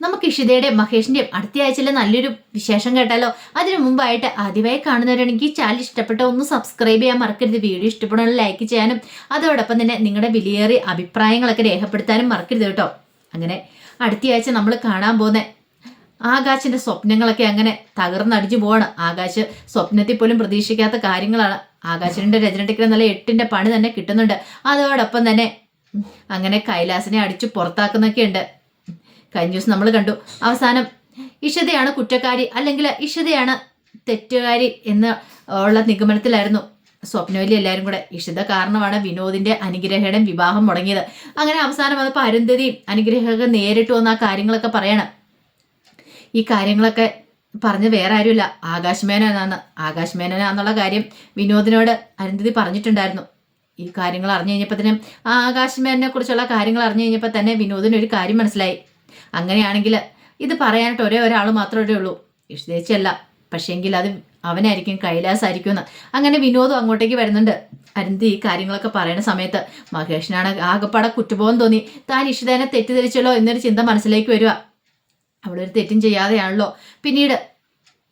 നമുക്ക് ഇഷിതയുടെ മഹേഷിന്റെയും അടുത്ത ആഴ്ചയിലെ നല്ലൊരു വിശേഷം കേട്ടാലോ? അതിനു മുമ്പായിട്ട് ആദ്യമായി കാണുന്നവരാണെങ്കിൽ ചാനൽ ഇഷ്ടപ്പെട്ട ഒന്ന് സബ്സ്ക്രൈബ് ചെയ്യാൻ മറക്കരുത്. വീഡിയോ ഇഷ്ടപ്പെടുന്ന ലൈക്ക് ചെയ്യാനും അതോടൊപ്പം തന്നെ നിങ്ങളുടെ വിലയേറിയ അഭിപ്രായങ്ങളൊക്കെ രേഖപ്പെടുത്താനും മറക്കരുത് കേട്ടോ. അങ്ങനെ അടുത്ത ആഴ്ച നമ്മൾ കാണാൻ പോകുന്ന ആകാശിന്റെ സ്വപ്നങ്ങളൊക്കെ അങ്ങനെ തകർന്നടിച്ചു പോവാണ്. ആകാശ് സ്വപ്നത്തിൽ പോലും പ്രതീക്ഷിക്കാത്ത കാര്യങ്ങളാണ്. ആകാശിന്റെ രചനട്ടിക്ക് നല്ല എട്ടിന്റെ പണി തന്നെ കിട്ടുന്നുണ്ട്. അതോടൊപ്പം തന്നെ അങ്ങനെ കൈലാസിനെ അടിച്ചു പുറത്താക്കുന്നൊക്കെ ഉണ്ട് കഴിഞ്ഞ ദിവസം നമ്മൾ കണ്ടു. അവസാനം ഇഷതയാണ് കുറ്റക്കാരി അല്ലെങ്കിൽ ഇഷതയാണ് തെറ്റുകാരി എന്ന് ഉള്ള നിഗമനത്തിലായിരുന്നു സ്വപ്നവലി എല്ലാവരും കൂടെ. ഇഷിത കാരണമാണ് വിനോദിന്റെ അനുഗ്രഹയുടെ വിവാഹം മുടങ്ങിയത്. അങ്ങനെ അവസാനം വന്നപ്പോൾ അരുന്ധതി അനുഗ്രഹമൊക്കെ നേരിട്ട് വന്ന ആ കാര്യങ്ങളൊക്കെ പറയണം. ഈ കാര്യങ്ങളൊക്കെ പറഞ്ഞ് വേറെ ആരുമില്ല. ആകാശമേനാന്ന് മേനോനാണ് ആകാശ് കാര്യം വിനോദിനോട് അരുന്ധതി പറഞ്ഞിട്ടുണ്ടായിരുന്നു. ഈ കാര്യങ്ങൾ അറിഞ്ഞു കഴിഞ്ഞപ്പോൾ തന്നെ ആ ആകാശമേനെ കുറിച്ചുള്ള കാര്യങ്ങൾ അറിഞ്ഞു കഴിഞ്ഞപ്പോൾ തന്നെ വിനോദിന് ഒരു കാര്യം മനസ്സിലായി. അങ്ങനെയാണെങ്കിൽ ഇത് പറയാനായിട്ട് ഒരേ ഒരാൾ മാത്രമേ ഉള്ളൂ. ഇഷ്ടേച്ചല്ല പക്ഷേങ്കിൽ അത് അവനായിരിക്കും കൈലാസായിരിക്കും എന്ന്. അങ്ങനെ വിനോദം അങ്ങോട്ടേക്ക് വരുന്നുണ്ട്. അരുന്ധി ഈ കാര്യങ്ങളൊക്കെ പറയുന്ന സമയത്ത് മഹേഷിനാണ് ആകെപ്പാടെ കുറ്റബോധം തോന്നി. താൻ ഇഷിതേനെ തെറ്റിദ്ധരിച്ചല്ലോ എന്നൊരു ചിന്ത മനസ്സിലേക്ക് വരിക. അവളൊരു തെറ്റും ചെയ്യാതെയാണല്ലോ. പിന്നീട്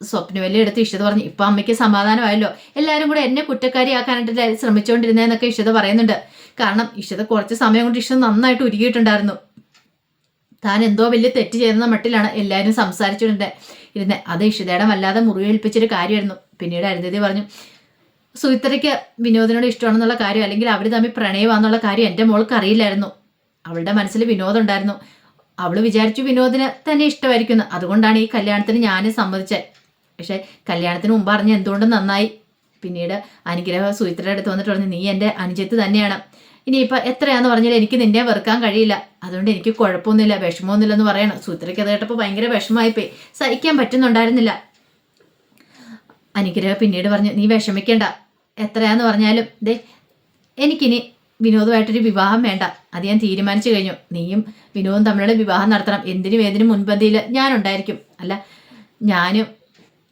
സ്വപ്നവല്ലി എടുത്ത് ഇഷിത പറഞ്ഞു ഇപ്പം അമ്മയ്ക്ക് സമാധാനമായല്ലോ. എല്ലാവരും കൂടെ എന്നെ കുറ്റക്കാരിയാക്കാനായിട്ട് ശ്രമിച്ചുകൊണ്ടിരുന്നതെന്നൊക്കെ ഇഷിത പറയുന്നുണ്ട്. കാരണം ഇഷിത കുറച്ച് സമയം കൊണ്ട് ഇഷിത നന്നായിട്ട് ഉരുകിയിട്ടുണ്ടായിരുന്നു. താൻ എന്തോ വലിയ തെറ്റ് ചെയ്യുന്ന മട്ടിലാണ് എല്ലാവരും സംസാരിച്ചിട്ടുണ്ട്. ഇരുന്നെ അത് ഇഷിതയുടെ വല്ലാതെ മുറിവേൽപ്പിച്ചൊരു കാര്യമായിരുന്നു. പിന്നീട് അരുന്ധതി പറഞ്ഞു സുഹിത്രയ്ക്ക് വിനോദിനോട് ഇഷ്ടമാണെന്നുള്ള കാര്യം അല്ലെങ്കിൽ അവർ തമ്മിൽ പ്രണയമാണെന്നുള്ള കാര്യം എന്റെ മോൾക്ക് അറിയില്ലായിരുന്നു. അവളുടെ മനസ്സിൽ വിനോദം ഉണ്ടായിരുന്നു. അവൾ വിചാരിച്ചു വിനോദിന് തന്നെ ഇഷ്ടമായിരിക്കുന്നു. അതുകൊണ്ടാണ് ഈ കല്യാണത്തിന് ഞാൻ സമ്മതിച്ചത്. പക്ഷെ കല്യാണത്തിന് മുമ്പ് അറിഞ്ഞ എന്തുകൊണ്ടും നന്നായി. പിന്നീട് അനുഗ്രഹ സുഹിത്രയുടെ അടുത്ത് വന്നിട്ട് പറഞ്ഞു നീ എന്റെ അനുജത്ത് തന്നെയാണ്. ഇനിയിപ്പോൾ എത്രയാന്ന് പറഞ്ഞാൽ എനിക്ക് നിന്നെ വെറുക്കാൻ കഴിയില്ല. അതുകൊണ്ട് എനിക്ക് കുഴപ്പമൊന്നുമില്ല വിഷമമൊന്നുമില്ല എന്ന് പറയണം. സൂത്രയ്ക്ക് അത് കേട്ടപ്പോൾ ഭയങ്കര വിഷമമായിപ്പോയി. സഹിക്കാൻ പറ്റുന്നുണ്ടായിരുന്നില്ല. അനുഗ്രഹ പിന്നീട് പറഞ്ഞു നീ വിഷമിക്കണ്ട. എത്രയാന്ന് പറഞ്ഞാലും ദേ എനിക്കിനി വിനോദമായിട്ടൊരു വിവാഹം വേണ്ട. അത് ഞാൻ തീരുമാനിച്ചു കഴിഞ്ഞു. നീയും വിനോദം തമ്മിലുള്ള വിവാഹം നടത്തണം. എന്തിനും ഏതിനും മുൻപന്തിയിൽ ഞാനുണ്ടായിരിക്കും. അല്ല ഞാനും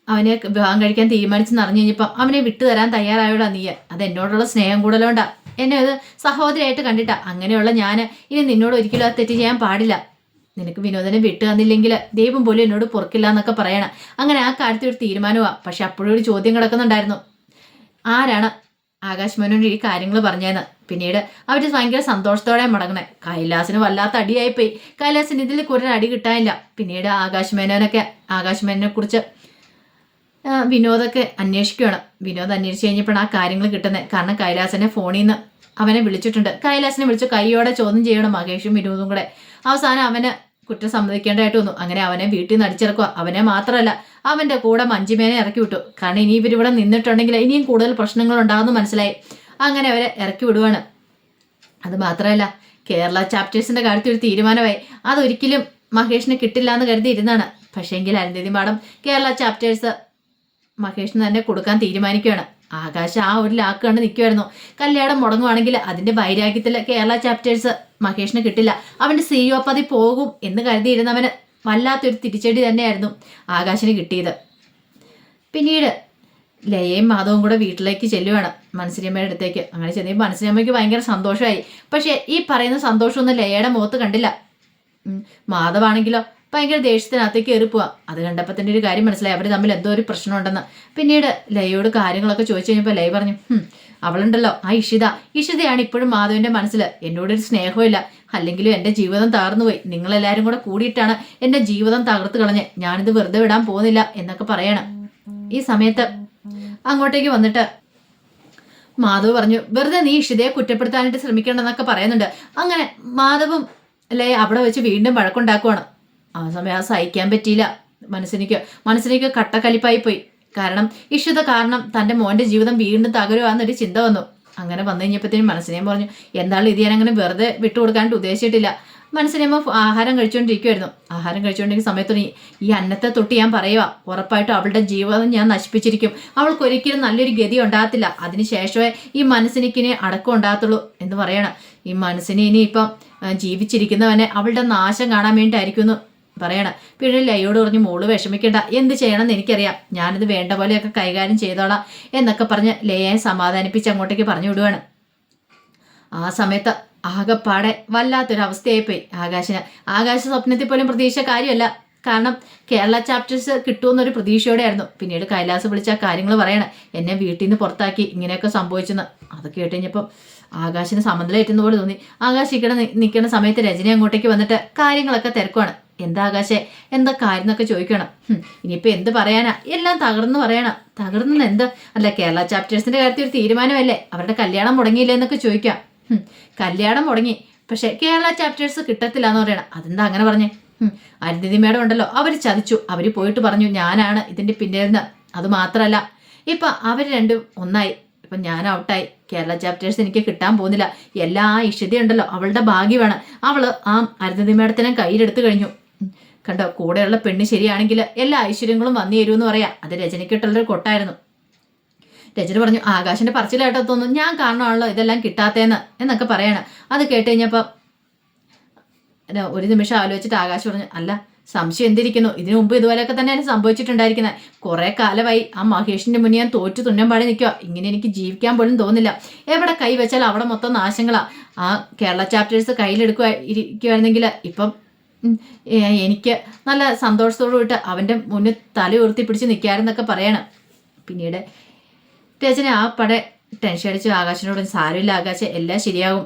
അവനെ വിവാഹം കഴിക്കാൻ തീരുമാനിച്ചെന്ന് അറിഞ്ഞു കഴിഞ്ഞപ്പോൾ അവനെ വിട്ടുതരാൻ തയ്യാറായോടാ നീ. അത് എന്നോടുള്ള സ്നേഹം കൂടുതലോണ്ടാ. എന്നെ അത് സഹോദരിയായിട്ട് കണ്ടിട്ടാ. അങ്ങനെയുള്ള ഞാൻ ഇനി നിന്നോട് ഒരിക്കലും ആ തെറ്റ് ചെയ്യാൻ പാടില്ല. നിനക്ക് വിനോദനെ വിട്ടു തന്നില്ലെങ്കിൽ ദൈവം പോലും എന്നോട് പുറക്കില്ല എന്നൊക്കെ പറയണം. അങ്ങനെ ആ കാര്യത്തിൽ ഒരു തീരുമാനമാണ് പക്ഷെ അപ്പോഴും ഒരു ചോദ്യം കിടക്കുന്നുണ്ടായിരുന്നു. ആരാണ് ആകാശ് മേനോൻ ഈ കാര്യങ്ങൾ പറഞ്ഞതെന്ന്? പിന്നീട് അവർ ഭയങ്കര സന്തോഷത്തോടെ മടങ്ങണേ. കൈലാസിന് വല്ലാത്ത അടിയായിപ്പോയി. കൈലാസിന് ഇതിൽ കൂടുതൽ അടി കിട്ടാനില്ല. പിന്നീട് ആകാശ് മേനോനൊക്കെ ആകാശ് മേനോനെ കുറിച്ച് വിനോദൊക്കെ അന്വേഷിക്കുകയാണ് വിനോദ് അന്വേഷിച്ച് കഴിഞ്ഞപ്പോഴാണ് ആ കാര്യങ്ങൾ കിട്ടുന്നത്. കാരണം കൈലാസനെ ഫോണിൽ നിന്ന് അവനെ വിളിച്ചിട്ടുണ്ട്. കൈലാസിനെ വിളിച്ച് കൈയോടെ ചോദ്യം ചെയ്യണം മഹേഷും വിനോദും കൂടെ. അവസാനം അവന് കുറ്റം സമ്മതിക്കേണ്ടതായിട്ട് വന്നു. അങ്ങനെ അവനെ വീട്ടിൽ നിന്ന് അടിച്ചിറക്കുക. അവനെ മാത്രമല്ല അവന്റെ കൂടെ മഞ്ജിമേനെ ഇറക്കി വിട്ടു. കാരണം ഇനി ഇവരിവിടെ നിന്നിട്ടുണ്ടെങ്കിൽ ഇനിയും കൂടുതൽ പ്രശ്നങ്ങൾ ഉണ്ടാകുമെന്ന് മനസ്സിലായി. അങ്ങനെ അവരെ ഇറക്കി വിടുവാണ്. അത് മാത്രമല്ല കേരള ചാപ്റ്റേഴ്സിന്റെ കാര്യത്തിൽ ഒരു തീരുമാനമായി. അതൊരിക്കലും മഹേഷിന് കിട്ടില്ല എന്ന് കരുതിയിരുന്നാണ് പക്ഷേങ്കിൽ അരുന്ധതി മാഡം കേരള ചാപ്റ്റേഴ്സ് മഹേഷിന് തന്നെ കൊടുക്കാൻ തീരുമാനിക്കുകയാണ്. ആകാശ് ആ ഒരു ലാക്ക് കണ്ട് നിൽക്കുമായിരുന്നു കല്യാണം മുടങ്ങുവാണെങ്കിൽ അതിന്റെ വൈരാഗ്യത്തിൽ കേരള ചാപ്റ്റേഴ്സ് മഹേഷിന് കിട്ടില്ല. അവന്റെ സിഇഒ പതി പോകും എന്ന് കരുതിയിരുന്നവന് വല്ലാത്തൊരു തിരിച്ചടി തന്നെയായിരുന്നു ആകാശിന് കിട്ടിയത്. പിന്നീട് ലയയും മാധവും കൂടെ വീട്ടിലേക്ക് ചെല്ലുവാണ് മനസ്സിനിയമ്മയുടെ അടുത്തേക്ക്. അങ്ങനെ ചെന്നപ്പോൾ മനസ്സിനിയമ്മയ്ക്ക് ഭയങ്കര സന്തോഷമായി. പക്ഷേ ഈ പറയുന്ന സന്തോഷമൊന്നും ലയയുടെ മുഖത്ത് കണ്ടില്ല. മാധവാണെങ്കിലോ ഭയങ്കര ദേഷ്യത്തിനകത്തേക്ക് കയറി പോവാ. അത് കണ്ടപ്പോൾ തന്നെ ഒരു കാര്യം മനസ്സിലായി. അവർ തമ്മിൽ എന്തോ ഒരു പ്രശ്നം ഉണ്ടെന്ന് പിന്നീട് ലയോട് കാര്യങ്ങളൊക്കെ ചോദിച്ചു കഴിഞ്ഞപ്പോൾ ലൈ പറഞ്ഞു "ഹും, അവളുണ്ടല്ലോ. ആ ഇഷിത. ഇഷിതയാണ് ഇപ്പോഴും മാധവന്റെ മനസ്സിൽ എന്നോടൊരു സ്നേഹമില്ല അല്ലെങ്കിലും എന്റെ ജീവിതം തകർന്നുപോയി നിങ്ങളെല്ലാവരും കൂടെ കൂടിയിട്ടാണ് എന്റെ ജീവിതം തകർത്ത് കളഞ്ഞ്. ഞാനിത് വെറുതെ വിടാൻ പോകുന്നില്ല എന്നൊക്കെ പറയണം. ഈ സമയത്ത് അങ്ങോട്ടേക്ക് വന്നിട്ട് മാധവ് പറഞ്ഞു വെറുതെ നീ ഇഷിതയെ കുറ്റപ്പെടുത്താനായിട്ട് ശ്രമിക്കണ്ടെന്നൊക്കെ പറയുന്നുണ്ട്. അങ്ങനെ മാധവും അല്ലേ അവിടെ വെച്ച് വീണ്ടും വഴക്കുണ്ടാക്കുവാണ്. ആ സമയം ആ സഹിക്കാൻ പറ്റിയില്ല. മനസ്സിനിക്ക് മനസ്സിനിക്ക് കട്ടക്കലിപ്പായി പോയി കാരണം ഇഷിത കാരണം തന്റെ മോന്റെ ജീവിതം വീണ്ടും തകരുവാന്നൊരു ചിന്ത വന്നു. അങ്ങനെ വന്നു കഴിഞ്ഞപ്പോഴത്തേനും മനസ്സിനെയും പറഞ്ഞു എന്താണ് ഇത് ഞാൻ അങ്ങനെ വെറുതെ വിട്ടുകൊടുക്കാണ്ട് ഉദ്ദേശിച്ചിട്ടില്ല. മനസ്സിനെയുമ്പോൾ ആഹാരം കഴിച്ചുകൊണ്ടിരിക്കുമായിരുന്നു ആഹാരം കഴിച്ചുകൊണ്ടിരിക്കുന്ന സമയത്ത് ഈ അന്നത്തെ തൊട്ട് ഞാൻ പറയുക ഉറപ്പായിട്ടും അവളുടെ ജീവിതം ഞാൻ നശിപ്പിച്ചിരിക്കും. അവൾക്ക് ഒരിക്കലും നല്ലൊരു ഗതി ഉണ്ടാകത്തില്ല. അതിനുശേഷമേ ഈ മനസ്സിനിക്കിനെ അടക്കം ഉണ്ടാകത്തുള്ളൂ എന്ന് പറയണം. ഈ മനസ്സിനെ ഇനി ഇപ്പം ജീവിച്ചിരിക്കുന്നവനെ അവളുടെ നാശം കാണാൻ വേണ്ടിയിട്ടായിരിക്കും എന്ന് പറയണം. പിന്നെ ലയോട് പറഞ്ഞു മോൾ വിഷമിക്കണ്ട. എന്ത് ചെയ്യണമെന്ന് എനിക്കറിയാം. ഞാനിത് വേണ്ട പോലെയൊക്കെ കൈകാര്യം ചെയ്തോളാം എന്നൊക്കെ പറഞ്ഞ് ലയയെ സമാധാനിപ്പിച്ച് അങ്ങോട്ടേക്ക് പറഞ്ഞു വിടുവാണ്. ആ സമയത്ത് ആകെപ്പാടെ വല്ലാത്തൊരു അവസ്ഥയായിപ്പോയി ആകാശിന്. ആകാശ സ്വപ്നത്തിൽ പോലും പ്രതീക്ഷ കാര്യമല്ല. കാരണം കേരള ചാപ്റ്റേഴ്സ് കിട്ടുമെന്നൊരു പ്രതീക്ഷയോടെയായിരുന്നു. പിന്നീട് കൈലാസ് വിളിച്ച കാര്യങ്ങൾ പറയണം. എന്നെ വീട്ടിൽ നിന്ന് പുറത്താക്കി ഇങ്ങനെയൊക്കെ സംഭവിച്ചെന്ന്. അത് കേട്ട് കഴിഞ്ഞപ്പം ആകാശിന് സമനിലേറ്റുന്ന പോലെ തോന്നി. ആകാശ് ഇക്കടെ നിൽക്കുന്ന സമയത്ത് രജനി അങ്ങോട്ടേക്ക് വന്നിട്ട് കാര്യങ്ങളൊക്കെ തിരക്കുവാണ്. എന്താ ആകാശേ എന്താ കാര്യം എന്നൊക്കെ ചോദിക്കണം. ഇനിയിപ്പോൾ ഇനിയിപ്പോ എന്ത് പറയാനാ? എല്ലാം തകർന്നു പറയണം. തകർന്നു എന്ത് അല്ല കേരള ചാപ്റ്റേഴ്സിന്റെ കാര്യത്തിൽ ഒരു തീരുമാനമല്ലേ? അവരുടെ കല്യാണം മുടങ്ങിയില്ലേ എന്നൊക്കെ ചോദിക്കാം. കല്യാണം മുടങ്ങി. പക്ഷേ കേരള ചാപ്റ്റേഴ്സ് കിട്ടത്തില്ല എന്ന് പറയണം. അതെന്താ അങ്ങനെ പറഞ്ഞേ? അരുന്ധതി മേഡം ഉണ്ടല്ലോ. അവർ ചതിച്ചു. അവർ പോയിട്ട് പറഞ്ഞു ഞാനാണ് ഇതിന്റെ പിന്നിലെന്ന്. അത് മാത്രമല്ല ഇപ്പൊ അവർ രണ്ടും ഒന്നായി. ഇപ്പൊ ഞാൻ ഔട്ടായി. കേരള ചാപ്റ്റേഴ്സ് എനിക്ക് കിട്ടാൻ പോകുന്നില്ല. എല്ലാ ഇഷ്യതയുണ്ടല്ലോ അവളുടെ ഭാഗ്യമാണ് അവൾ ആ അരുന്ധതി മേഡത്തിനെ കയ്യിലെടുത്ത് കഴിഞ്ഞു. കണ്ടോ കൂടെയുള്ള പെണ്ണ് ശരിയാണെങ്കിൽ എല്ലാ ഐശ്വര്യങ്ങളും വന്നു എന്ന് പറയാം. അത് രജനിക്കിട്ടുള്ളൊരു കൊട്ടായിരുന്നു. രചന പറഞ്ഞു ആകാശന്റെ പറച്ചിലായിട്ട് തോന്നുന്നു. ഞാൻ കാണണമല്ലോ ഇതെല്ലാം കിട്ടാത്തേന്ന് എന്നൊക്കെ പറയണം. അത് കേട്ട് കഴിഞ്ഞപ്പോൾ ഒരു നിമിഷം ആലോചിച്ചിട്ട് ആകാശ് പറഞ്ഞു അല്ല സംശയം എന്തിരിക്കുന്നു? ഇതിനു മുമ്പ് ഇതുപോലെയൊക്കെ തന്നെയാണ് സംഭവിച്ചിട്ടുണ്ടായിരിക്കുന്നത് കുറെ കാലമായി ആ മഹേഷിന്റെ മുന്നേ ഞാൻ തോറ്റു തുന്നം പാടി നിൽക്കുക ഇങ്ങനെ എനിക്ക് ജീവിക്കാൻ പോലും തോന്നില്ല എവിടെ കൈ വെച്ചാൽ അവിടെ മൊത്തം നാശങ്ങളാ. ആ കേരള ചാപ്റ്റേഴ്സ് കയ്യിലെടുക്കുക ഇരിക്കുവായിരുന്നെങ്കിൽ ഇപ്പം എനിക്ക് നല്ല സന്തോഷത്തോടു കൂട്ട് അവന്റെ മുന്നിൽ തല ഉയർത്തി പിടിച്ച് നിൽക്കാറെന്നൊക്കെ പറയണം. പിന്നീട് രചന ആ പട ടെൻഷൻ അടിച്ച് ആകാശിനോട് സാരമില്ല ആകാശ എല്ലാം ശരിയാകും.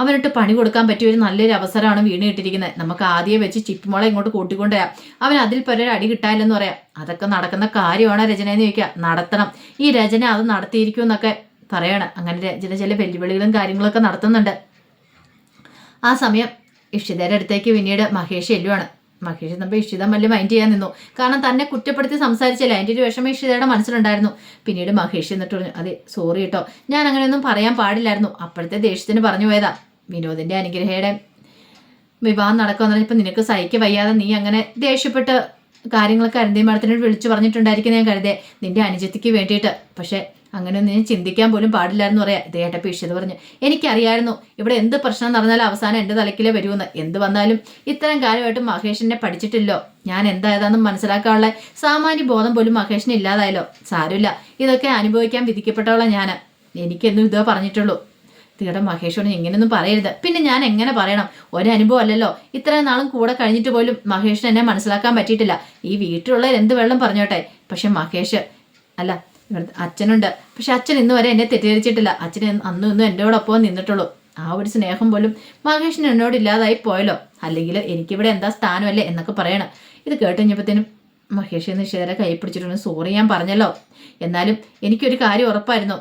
അവനിട്ട് പണി കൊടുക്കാൻ പറ്റിയ ഒരു നല്ലൊരു അവസരമാണ് വീണ് കിട്ടിയിരിക്കുന്നത്. നമുക്ക് ആദ്യം വെച്ച് ചിപ്പിമോളെ ഇങ്ങോട്ട് കൂട്ടിക്കൊണ്ടുവരാം. അവൻ അതിൽ പരൊരു അടി കിട്ടാനില്ലെന്ന് പറയാം. അതൊക്കെ നടക്കുന്ന കാര്യമാണ് രചന എന്ന് ചോദിക്കുക. നടത്തണം. ഈ രചന അത് നടത്തിയിരിക്കും എന്നൊക്കെ പറയണം. അങ്ങനെ രചന ചില വെല്ലുവിളികളും കാര്യങ്ങളൊക്കെ നടത്തുന്നുണ്ട്. ആ സമയം ഇഷിതയുടെ അടുത്തേക്ക് പിന്നീട് മഹേഷ് ചെല്ലുവാണ്. മഹേഷ് നമ്മൾ ഇഷിത മല്ല മൈൻഡ് ചെയ്യാൻ നിന്നു. കാരണം തന്നെ കുറ്റപ്പെടുത്തി സംസാരിച്ചല്ല? അതിന്റെ ഒരു വിഷമം ഇഷിതയുടെ മനസ്സിലുണ്ടായിരുന്നു. പിന്നീട് മഹേഷ് എന്നിട്ട് പറഞ്ഞു അതെ സോറി കേട്ടോ ഞാൻ അങ്ങനെയൊന്നും പറയാൻ പാടില്ലായിരുന്നു. അപ്പോഴത്തെ ദേഷ്യത്തിന് പറഞ്ഞു പോയതാ. വിനോദിന്റെ അനുഗ്രഹയുടെ വിവാഹം നടക്കുമെന്ന് പറഞ്ഞപ്പോൾ നിനക്ക് സഹിക്ക വയ്യാതെ നീ അങ്ങനെ ദേഷ്യപ്പെട്ട് കാര്യങ്ങളൊക്കെ അരുന്തേ മാഡത്തിനോട് വിളിച്ചു പറഞ്ഞിട്ടുണ്ടായിരിക്കും ഞാൻ കരുതേ. നിന്റെ അനുജത്തിക്ക് വേണ്ടിയിട്ട്. പക്ഷേ അങ്ങനെ ഒന്നും ഞാൻ ചിന്തിക്കാൻ പോലും പാടില്ലായിരുന്നു പറയാം. ഇത് കേട്ടപ്പോൾ ഇഷിത് പറഞ്ഞു എനിക്കറിയായിരുന്നു ഇവിടെ എന്ത് പ്രശ്നം നടന്നാലും അവസാനം എന്റെ തലക്കിലേ വരുമെന്ന്. എന്ത് വന്നാലും ഇത്തരം കാര്യമായിട്ട് മഹേഷിനെ പഠിച്ചിട്ടില്ലോ. ഞാൻ എന്തായതാണെന്ന് മനസ്സിലാക്കാനുള്ള സാമാന്യ ബോധം പോലും മഹേഷിന് ഇല്ലാതായല്ലോ. സാരമില്ല ഇതൊക്കെ അനുഭവിക്കാൻ വിധിക്കപ്പെട്ടവളാണ് ഞാൻ എനിക്കെന്നും ഇതോ പറഞ്ഞിട്ടുള്ളൂ. തീടെ മഹേഷോട് ഇങ്ങനെയൊന്നും പറയരുത്. പിന്നെ ഞാൻ എങ്ങനെ പറയണം? ഒരനുഭവം അല്ലല്ലോ. ഇത്രയും നാളും കൂടെ കഴിഞ്ഞിട്ട് പോലും മഹേഷിന് എന്നെ മനസ്സിലാക്കാൻ പറ്റിയിട്ടില്ല. ഈ വീട്ടിലുള്ളവർ എന്ത് വെള്ളം പറഞ്ഞോട്ടെ? പക്ഷെ മഹേഷ് അല്ല ഇവിടുത്തെ അച്ഛനുണ്ട്. പക്ഷെ അച്ഛൻ ഇന്ന് വരെ എന്നെ തെറ്റിദ്ധരിച്ചിട്ടില്ല. അച്ഛൻ അന്നും ഇന്നും എന്നോടൊപ്പം നിന്നിട്ടുള്ളൂ. ആ ഒരു സ്നേഹം പോലും മഹേഷിന് എന്നോട് ഇല്ലാതായി പോയല്ലോ. അല്ലെങ്കിൽ എനിക്കിവിടെ എന്താ സ്ഥാനമല്ലേ എന്നൊക്കെ പറയണം. ഇത് കേട്ടുകഴിഞ്ഞപ്പോഴത്തേനും മഹേഷ് നിഷേധരെ കൈ പിടിച്ചിട്ടുണ്ട് സോറി ഞാൻ പറഞ്ഞല്ലോ. എന്നാലും എനിക്കൊരു കാര്യം ഉറപ്പായിരുന്നു.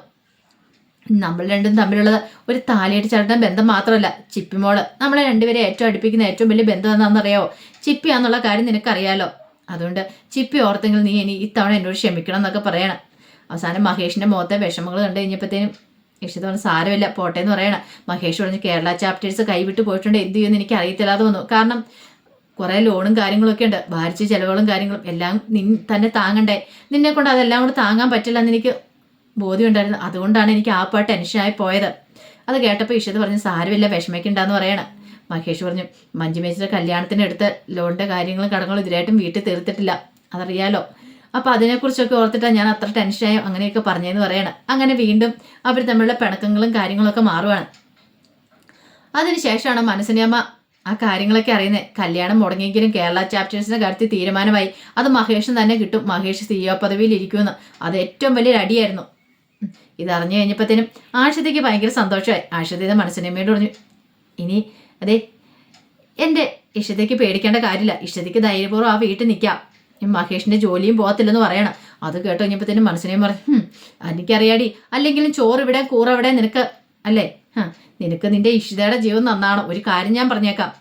നമ്മൾ രണ്ടും തമ്മിലുള്ളത് ഒരു താലിയടി ചേട്ടൻ ബന്ധം മാത്രമല്ല. ചിപ്പിമോൾ നമ്മളെ രണ്ടുപേരെ ഏറ്റവും അടുപ്പിക്കുന്ന ഏറ്റവും വലിയ ബന്ധം എന്താണെന്നറിയാവോ? ചിപ്പിയാന്നുള്ള കാര്യം നിനക്കറിയാലോ. അതുകൊണ്ട് ചിപ്പി ഓർത്തെങ്കിൽ നീ ഇനി ഇത്തവണ എന്നോട് ക്ഷമിക്കണം എന്നൊക്കെ പറയണം. അവസാനം മഹേഷിന്റെ മുഖത്തെ വിഷമങ്ങൾ കണ്ടു കഴിഞ്ഞപ്പോഴത്തേനും ഇഷ്ടം പറഞ്ഞു സാരമില്ല പോട്ടെ എന്ന് പറയണം. മഹേഷ് പറഞ്ഞു കേരള ചാപ്റ്റേഴ്സ് കൈവിട്ട് പോയിട്ടുണ്ട്. എന്ത് ചെയ്യുമെന്ന് എനിക്ക് അറിയത്തില്ലാതെ വന്നു കാരണം കുറേ ലോണും കാര്യങ്ങളൊക്കെ ഉണ്ട്. ഭാരിച്ച ചിലവുകളും കാര്യങ്ങളും എല്ലാം നിൻ തന്നെ താങ്ങണ്ടേ? നിന്നെ കൊണ്ട് അതെല്ലാം കൂടെ താങ്ങാൻ പറ്റില്ല എന്ന് എനിക്ക് ബോധ്യമുണ്ടായിരുന്നു. അതുകൊണ്ടാണ് എനിക്ക് ആ പാട്ട് ടെൻഷനായി പോയത്. അത് കേട്ടപ്പോൾ ഇഷിത് പറഞ്ഞു സാരമില്ല വിഷമിക്കണ്ടെന്ന് പറയണം. മഹേഷ് പറഞ്ഞു മഞ്ജുമേച്ചിയുടെ കല്യാണത്തിന് എടുത്ത ലോണിന്റെ കാര്യങ്ങളും കടങ്ങളും ഇതിലായിട്ടും വീട്ടിൽ തീർത്തിട്ടില്ല. അതറിയാലോ അപ്പോൾ അതിനെക്കുറിച്ചൊക്കെ ഓർത്തിട്ടാണ് ഞാൻ അത്ര ടെൻഷനായി അങ്ങനെയൊക്കെ പറഞ്ഞതെന്ന് പറയണം. അങ്ങനെ വീണ്ടും അവർ തമ്മിലുള്ള പിണക്കങ്ങളും കാര്യങ്ങളൊക്കെ മാറുവാണ്. അതിനുശേഷമാണ് മനസ്സിനെ അമ്മ ആ കാര്യങ്ങളൊക്കെ അറിയുന്നത് കല്യാണം മുടങ്ങിയെങ്കിലും കേരള ചാപ്റ്റേഴ്സിന്റെ കാര്യത്തിൽ തീരുമാനമായി. അത് മഹേഷിന് തന്നെ കിട്ടും. മഹേഷ് സി ഒ പദവിയിൽ ഇരിക്കുമെന്ന്. അത് ഏറ്റവും വലിയൊരു അടിയായിരുന്നു. ഇതറിഞ്ഞു കഴിഞ്ഞപ്പോഴത്തേനും ആഷിതയ്ക്ക് ഭയങ്കര സന്തോഷമായി. ആഷിതയുടെ മനസ്സിനമ്മയോട് പറഞ്ഞു ഇനി അതെ എന്റെ ഇഷ്ടതയ്ക്ക് പേടിക്കേണ്ട കാര്യമില്ല. ഇഷ്ടതയ്ക്ക് ധൈര്യപൂർവം ആ വീട്ടിൽ നിൽക്കാം. മഹേഷിന്റെ ജോലിയും പോകത്തില്ലെന്ന് പറയണം. അത് കേട്ട് കഴിഞ്ഞപ്പോഴത്തേനും മനസ്സിനെയും പറഞ്ഞു "ഹും, എനിക്കറിയാടി. അല്ലെങ്കിലും ചോറ് ഇവിടെ കൂറ ഇവിടെ നിനക്ക് അല്ലേ? നിനക്ക് നിന്റെ ഇഷിതയുടെ ജീവൻ നന്നാണ് ഒരു കാര്യം ഞാൻ പറഞ്ഞേക്കാം.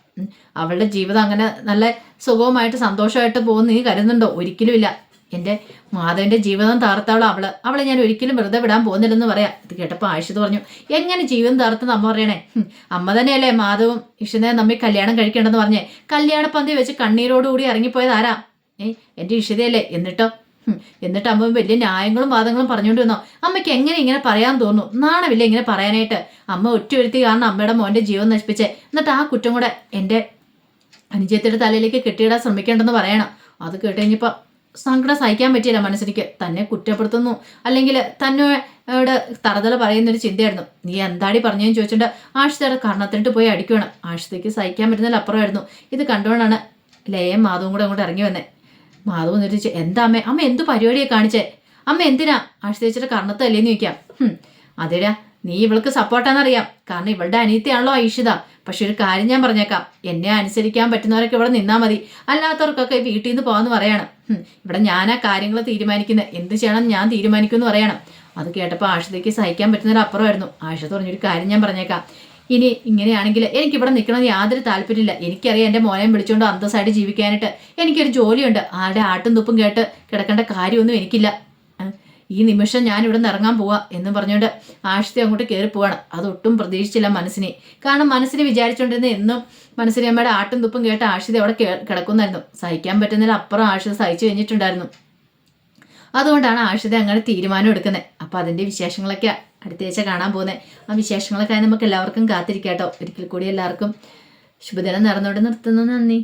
അവളുടെ ജീവിതം അങ്ങനെ നല്ല സുഖവുമായിട്ട് സന്തോഷമായിട്ട് പോകുന്ന നീ കരുതുന്നുണ്ടോ? ഒരിക്കലും ഇല്ല. എന്റെ മാധവന്റെ ജീവിതം താർത്തവള അവൾ. അവളെ ഞാൻ ഒരിക്കലും വെറുതെ വിടാൻ പോകുന്നില്ലെന്ന് പറയാം. ഇത് കേട്ടപ്പോൾ ആയിഷത് പറഞ്ഞു എങ്ങനെ ജീവിതം താർത്തെന്ന് അമ്മ പറയണേ? അമ്മ തന്നെയല്ലേ മാധവും ഇഷ്ടനെ നമ്മി കല്യാണം കഴിക്കേണ്ടെന്ന് പറഞ്ഞേ? കല്യാണപ്പന്തി വെച്ച് കണ്ണീരോടുകൂടി ഇറങ്ങിപ്പോയത് ആരാ? ഏ എന്റെ ഇഷിതയല്ലേ എന്നിട്ടോ? എന്നിട്ട് അമ്മ വലിയ ന്യായങ്ങളും വാദങ്ങളും പറഞ്ഞുകൊണ്ട് വന്നോ? അമ്മയ്ക്ക് എങ്ങനെ ഇങ്ങനെ പറയാൻ തോന്നുന്നു? നാണമില്ല ഇങ്ങനെ പറയാനായിട്ട്? അമ്മ ഒറ്റ ഒരുത്തി കാരണം അമ്മയുടെ മോന്റെ ജീവൻ നശിപ്പിച്ചേ. എന്നിട്ട് ആ കുറ്റം കൂടെ എന്റെ അനുജയത്തിയുടെ തലയിലേക്ക് കെട്ടിയിടാൻ ശ്രമിക്കേണ്ടെന്ന് പറയണം. അത് കേട്ട് കഴിഞ്ഞപ്പോൾ സങ്കടം സഹിക്കാൻ പറ്റിയില്ല മനസ്സിലേക്ക്. തന്നെ കുറ്റപ്പെടുത്തുന്നു. അല്ലെങ്കിൽ തന്നോട് തറതല പറയുന്നൊരു ചിന്തയായിരുന്നു. നീ എന്താടി പറഞ്ഞതെന്ന് ചോദിച്ചിട്ട് ആഷിതയുടെ കർണത്തിനിട്ട് പോയി അടിക്കുകയാണ് ആഷിതയ്ക്ക് സഹിക്കാൻ പറ്റുന്നതിൽ അപ്പുറമായിരുന്നു ഇത് കണ്ടുകൊണ്ടാണ് ലയം മാധവും കൂടെ അങ്ങോട്ട് ഇറങ്ങി വന്നേ. മാധവ് എന്നിട്ട് എന്താ അമ്മേ? അമ്മ എന്ത് പരിപാടിയാണ് കാണിച്ചേ? അമ്മ എന്തിനാ? ആഷിതേച്ചിയുടെ കർണത്തല്ലേന്ന് ചോദിക്കാം. "ഹും, അതേടാ. നീ ഇവൾക്ക് സപ്പോർട്ടാണെന്നറിയാം. കാരണം ഇവളുടെ അനിയത്തിയാണല്ലോ ഐഷിത. പക്ഷെ ഒരു കാര്യം ഞാൻ പറഞ്ഞേക്കാം. എന്നെ അനുസരിക്കാൻ പറ്റുന്നവരൊക്കെ ഇവിടെ നിന്നാൽ മതി. അല്ലാത്തവർക്കൊക്കെ വീട്ടിൽ നിന്ന് പോകാമെന്ന് പറയണം. ഇവിടെ ഞാൻ ആ കാര്യങ്ങൾ തീരുമാനിക്കുന്നത് എന്ത് ചെയ്യണം ഞാൻ തീരുമാനിക്കുമെന്ന് പറയണം. അത് കേട്ടപ്പോൾ ആഷിതയ്ക്ക് സഹിക്കാൻ പറ്റുന്നതിനപ്പുറമായിരുന്നു ആഷിത പറഞ്ഞൊരു കാര്യം ഞാൻ പറഞ്ഞേക്കാം. ഇനി ഇങ്ങനെയാണെങ്കിൽ എനിക്കിവിടെ നിൽക്കണമെന്ന് യാതൊരു താല്പര്യമില്ല. എനിക്കറിയാം എന്റെ മോനെ വിളിച്ചുകൊണ്ട് അന്തസ്സായിട്ട് ജീവിക്കാനായിട്ട് എനിക്കൊരു ജോലിയുണ്ട്. ആരുടെ ആട്ടും തുപ്പും കേട്ട് കിടക്കേണ്ട കാര്യമൊന്നും എനിക്കില്ല. ഈ നിമിഷം ഞാൻ ഇവിടെ നിന്ന് ഇറങ്ങാൻ പോവാ എന്ന് പറഞ്ഞുകൊണ്ട് ആഴ്ചത്തെ അങ്ങോട്ട് കയറി പോവാണ്. അതൊട്ടും പ്രതീക്ഷിച്ചില്ല മനസ്സിനെ. കാരണം മനസ്സിനെ വിചാരിച്ചുകൊണ്ടിരുന്ന എന്നും മനസ്സിനെ അമ്മയുടെ ആട്ടും തുപ്പും കേട്ട് ആഷിത അവിടെ കിടക്കുന്നായിരുന്നു. സഹിക്കാൻ പറ്റുന്നതിൽ അപ്പുറം ആഷിത സഹിച്ചു കഴിഞ്ഞിട്ടുണ്ടായിരുന്നു. അതുകൊണ്ടാണ് ആഷിത അങ്ങനെ തീരുമാനം എടുക്കുന്നത്. അപ്പോൾ അതിന്റെ വിശേഷങ്ങളൊക്കെ അടുത്ത ആഴ്ച കാണാൻ പോകുന്നത് ആ വിശേഷങ്ങളൊക്കെ നമുക്ക് എല്ലാവർക്കും കാത്തിരിക്കാട്ടോ ഒരിക്കൽ കൂടി എല്ലാവർക്കും ശുഭദിനം നടന്നുകൊണ്ട് നിർത്തുന്നു. നന്ദി.